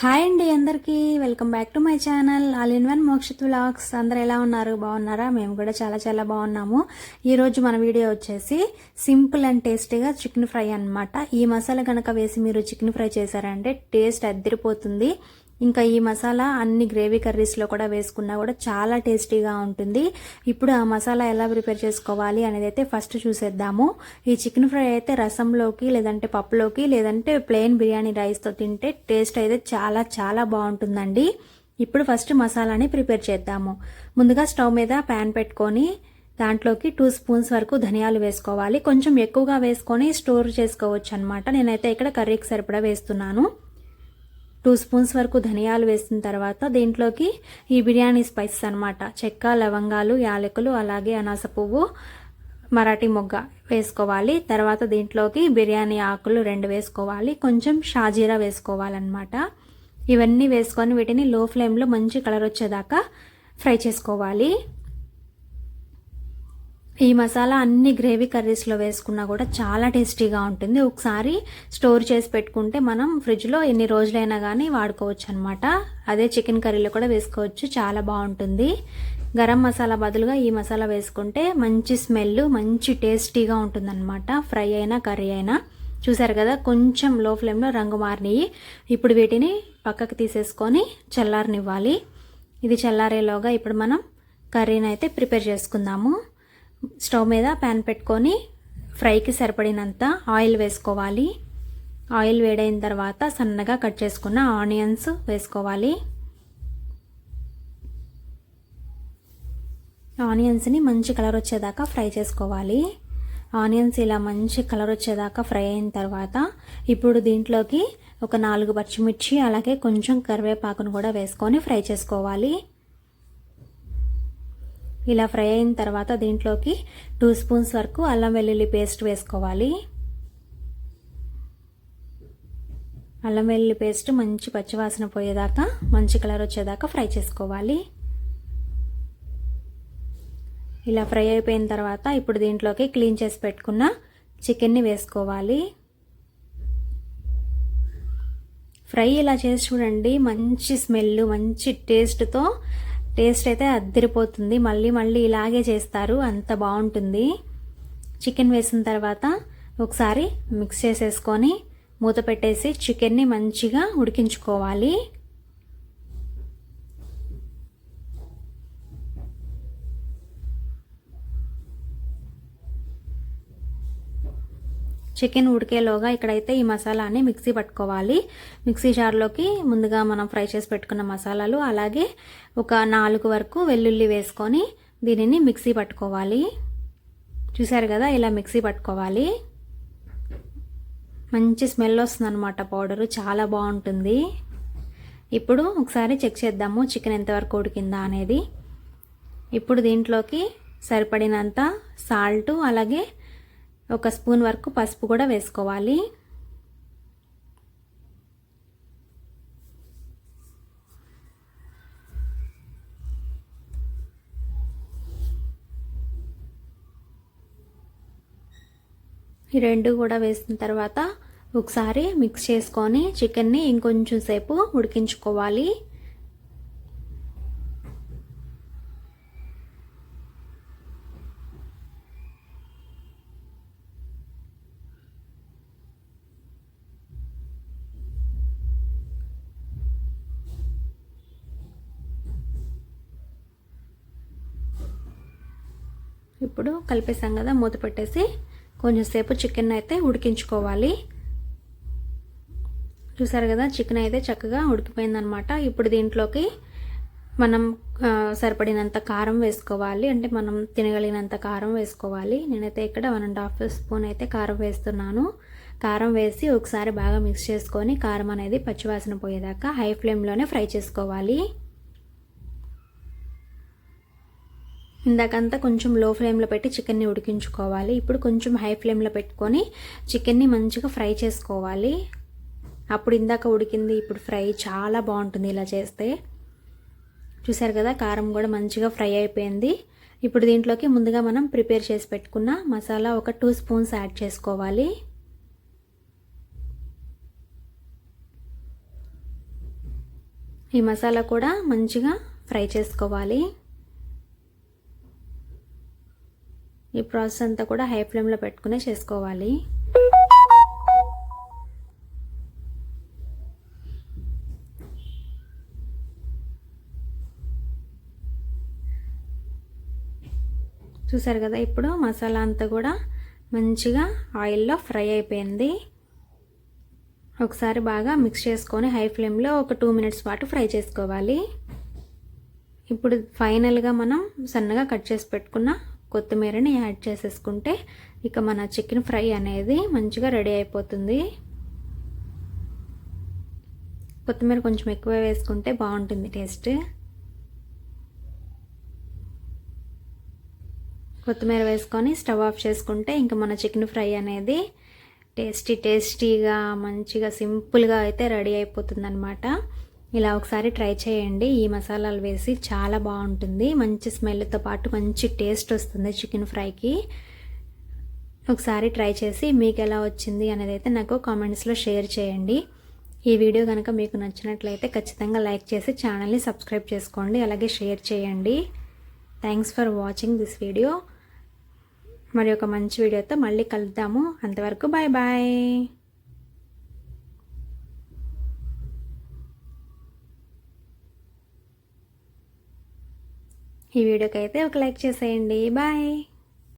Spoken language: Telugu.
హాయ్ అండి అందరికీ. Welcome back to my channel. All in one Mokshith vlogs. అందరు ఎలా ఉన్నారు? బాగున్నారా? మేము కూడా చాలా చాలా బాగున్నాము. ఈరోజు మన వీడియో వచ్చేసి సింపుల్ అండ్ టేస్టీగా చికెన్ ఫ్రై అన్నమాట. ఈ మసాలా కనుక వేసి మీరు చికెన్ ఫ్రై చేశారంటే టేస్ట్ అద్దరిపోతుంది. ఇంకా ఈ మసాలా అన్ని గ్రేవీ కర్రీస్లో కూడా వేసుకున్నా కూడా చాలా టేస్టీగా ఉంటుంది. ఇప్పుడు ఆ మసాలా ఎలా ప్రిపేర్ చేసుకోవాలి అనేది అయితే ఫస్ట్ చూసేద్దాము. ఈ చికెన్ ఫ్రై అయితే రసంలోకి లేదంటే పప్పులోకి లేదంటే ప్లెయిన్ బిర్యానీ రైస్తో తింటే టేస్ట్ అయితే చాలా చాలా బాగుంటుందండి. ఇప్పుడు ఫస్ట్ మసాలాని ప్రిపేర్ చేద్దాము. ముందుగా స్టవ్ మీద ప్యాన్ పెట్టుకొని దాంట్లోకి టూ స్పూన్స్ వరకు ధనియాలు వేసుకోవాలి. కొంచెం ఎక్కువగా వేసుకొని స్టోర్ చేసుకోవచ్చు అనమాట నేనైతే ఇక్కడ కర్రీకి సరిపడా వేస్తున్నాను. టూ స్పూన్స్ వరకు ధనియాలు వేసిన తర్వాత దీంట్లోకి ఈ బిర్యానీ స్పైసెస్ అనమాట చెక్క లవంగాలు యాలకులు అలాగే అనాస పువ్వు మరాఠీ మొగ్గ వేసుకోవాలి. తర్వాత దీంట్లోకి బిర్యానీ ఆకులు రెండు వేసుకోవాలి. కొంచెం షాజీరా వేసుకోవాలన్నమాట. ఇవన్నీ వేసుకొని వీటిని లో ఫ్లేమ్లో మంచి కలర్ వచ్చేదాకా ఫ్రై చేసుకోవాలి. ఈ మసాలా అన్ని గ్రేవీ కర్రీస్లో వేసుకున్నా కూడా చాలా టేస్టీగా ఉంటుంది. ఒకసారి స్టోర్ చేసి పెట్టుకుంటే మనం ఫ్రిడ్జ్లో ఎన్ని రోజులైనా కానీ వాడుకోవచ్చు అనమాట అదే చికెన్ కర్రీలో కూడా వేసుకోవచ్చు. చాలా బాగుంటుంది. గరం మసాలా బదులుగా ఈ మసాలా వేసుకుంటే మంచి స్మెల్ మంచి టేస్టీగా ఉంటుందన్నమాట. ఫ్రై అయినా కర్రీ అయినా. చూసారు కదా కొంచెం లో ఫ్లేమ్లో రంగు మారినాయి. ఇప్పుడు వీటిని పక్కకు తీసేసుకొని చల్లారనివ్వాలి. ఇది చల్లారేలోగా ఇప్పుడు మనం కర్రీని అయితే ప్రిపేర్ చేసుకుందాము. స్టవ్ మీద ప్యాన్ పెట్టుకొని ఫ్రైకి సరిపడినంత ఆయిల్ వేసుకోవాలి. ఆయిల్ వేడైన తర్వాత సన్నగా కట్ చేసుకున్న ఆనియన్స్ వేసుకోవాలి. ఆనియన్స్ని మంచి కలర్ వచ్చేదాకా ఫ్రై చేసుకోవాలి. ఆనియన్స్ ఇలా మంచి కలర్ వచ్చేదాకా ఫ్రై అయిన తర్వాత ఇప్పుడు దీంట్లోకి ఒక నాలుగు పచ్చిమిర్చి అలాగే కొంచెం కరివేపాకును కూడా వేసుకొని ఫ్రై చేసుకోవాలి. ఇలా ఫ్రై అయిన తర్వాత దీంట్లోకి టూ స్పూన్స్ వరకు అల్లం వెల్లుల్లి పేస్ట్ వేసుకోవాలి. అల్లం వెల్లుల్లి పేస్ట్ మంచి పచ్చివాసన పోయేదాకా మంచి కలర్ వచ్చేదాకా ఫ్రై చేసుకోవాలి. ఇలా ఫ్రై అయిపోయిన తర్వాత ఇప్పుడు దీంట్లోకి క్లీన్ చేసి పెట్టుకున్న చికెన్ని వేసుకోవాలి. ఫ్రై ఇలా చేసి చూడండి మంచి స్మెల్ మంచి టేస్ట్తో టేస్ట్ అయితే అద్దరిపోతుంది. మళ్ళీ మళ్ళీ ఇలాగే చేస్తారు. అంత బాగుంటుంది. చికెన్ వేసిన తర్వాత ఒకసారి మిక్స్ చేసేసుకొని మూత పెట్టేసి చికెన్ని మంచిగా ఉడికించుకోవాలి. చికెన్ ఉడికేలోగా ఇక్కడైతే ఈ మసాలాని మిక్సీ పట్టుకోవాలి. మిక్సీ జార్లోకి ముందుగా మనం ఫ్రై చేసి పెట్టుకున్న మసాలాలు అలాగే ఒక నాలుగు వరకు వెల్లుల్లి వేసుకొని దీనిని మిక్సీ పట్టుకోవాలి. చూసారు కదా ఇలా మిక్సీ పట్టుకోవాలి. మంచి స్మెల్ వస్తుంది అనమాట పౌడరు చాలా బాగుంటుంది. ఇప్పుడు ఒకసారి చెక్ చేద్దాము చికెన్ ఎంతవరకు ఉడికిందా అనేది. ఇప్పుడు దీంట్లోకి సరిపడినంత సాల్ట్ అలాగే ఒక స్పూన్ వరకు పసుపు కూడా వేసుకోవాలి. ఈ రెండు కూడా వేసిన తర్వాత ఒకసారి మిక్స్ చేసుకొని చికెన్ని ఇంకొంచెం సేపు ఉడికించుకోవాలి. ఇప్పుడు కలిపేసాం కదా మూత పెట్టేసి కొంచెంసేపు చికెన్ అయితే ఉడికించుకోవాలి. చూసారు కదా చికెన్ అయితే చక్కగా ఉడికిపోయిందనమాట ఇప్పుడు దీంట్లోకి మనం సరిపడినంత కారం వేసుకోవాలి. అంటే మనం తినగలిగినంత కారం వేసుకోవాలి. నేనైతే ఇక్కడ వన్ అండ్ హాఫ్ స్పూన్ అయితే కారం వేస్తున్నాను. కారం వేసి ఒకసారి బాగా మిక్స్ చేసుకొని కారం అనేది పచ్చివాసన పోయేదాకా హై ఫ్లేమ్లోనే ఫ్రై చేసుకోవాలి. ఇందాకంతా కొంచెం లో ఫ్లేమ్లో పెట్టి చికెన్ని ఉడికించుకోవాలి. ఇప్పుడు కొంచెం హై ఫ్లేమ్లో పెట్టుకొని చికెన్ని మంచిగా ఫ్రై చేసుకోవాలి. అప్పుడు ఇందాక ఉడికింది ఇప్పుడు ఫ్రై చాలా బాగుంటుంది ఇలా చేస్తే. చూసారు కదా కారం కూడా మంచిగా ఫ్రై అయిపోయింది. ఇప్పుడు దీంట్లోకి ముందుగా మనం ప్రిపేర్ చేసి పెట్టుకున్న మసాలా ఒక టూ స్పూన్స్ యాడ్ చేసుకోవాలి. ఈ మసాలా కూడా మంచిగా ఫ్రై చేసుకోవాలి. ఈ ప్రాసెస్ అంతా కూడా హై ఫ్లేమ్లో పెట్టుకునే చేసుకోవాలి. చూసారు కదా ఇప్పుడు మసాలా అంతా కూడా మంచిగా ఆయిల్లో ఫ్రై అయిపోయింది. ఒకసారి బాగా మిక్స్ చేసుకొని హై ఫ్లేమ్లో ఒక టూ మినిట్స్ పాటు ఫ్రై చేసుకోవాలి. ఇప్పుడు ఫైనల్గా మనం సన్నగా కట్ చేసి పెట్టుకున్న కొత్తిమీరని యాడ్ చేసేసుకుంటే ఇక మన చికెన్ ఫ్రై అనేది మంచిగా రెడీ అయిపోతుంది. కొత్తిమీర కొంచెం ఎక్కువ వేసుకుంటే బాగుంటుంది టేస్ట్. కొత్తిమీర వేసుకొని స్టవ్ ఆఫ్ చేసుకుంటే ఇంకా మన చికెన్ ఫ్రై అనేది టేస్టీ టేస్టీగా మంచిగా సింపుల్గా అయితే రెడీ అయిపోతుందనమాట ఇలా ఒకసారి ట్రై చేయండి. ఈ మసాలాలు వేసి చాలా బాగుంటుంది. మంచి స్మెల్తో పాటు మంచి టేస్ట్ వస్తుంది చికెన్ ఫ్రైకి. ఒకసారి ట్రై చేసి మీకు ఎలా వచ్చింది అనేది అయితే నాకు కామెంట్స్లో షేర్ చేయండి. ఈ వీడియో కనుక మీకు నచ్చినట్లయితే ఖచ్చితంగా లైక్ చేసి ఛానల్ని సబ్స్క్రైబ్ చేసుకోండి. అలాగే షేర్ చేయండి. Thanks for watching this video మరి ఒక మంచి వీడియోతో మళ్ళీ కలుద్దాము. అంతవరకు బాయ్ బాయ్ ఈ వీడియోకి అయితే ఒక లైక్ చేసేయండి. బాయ్.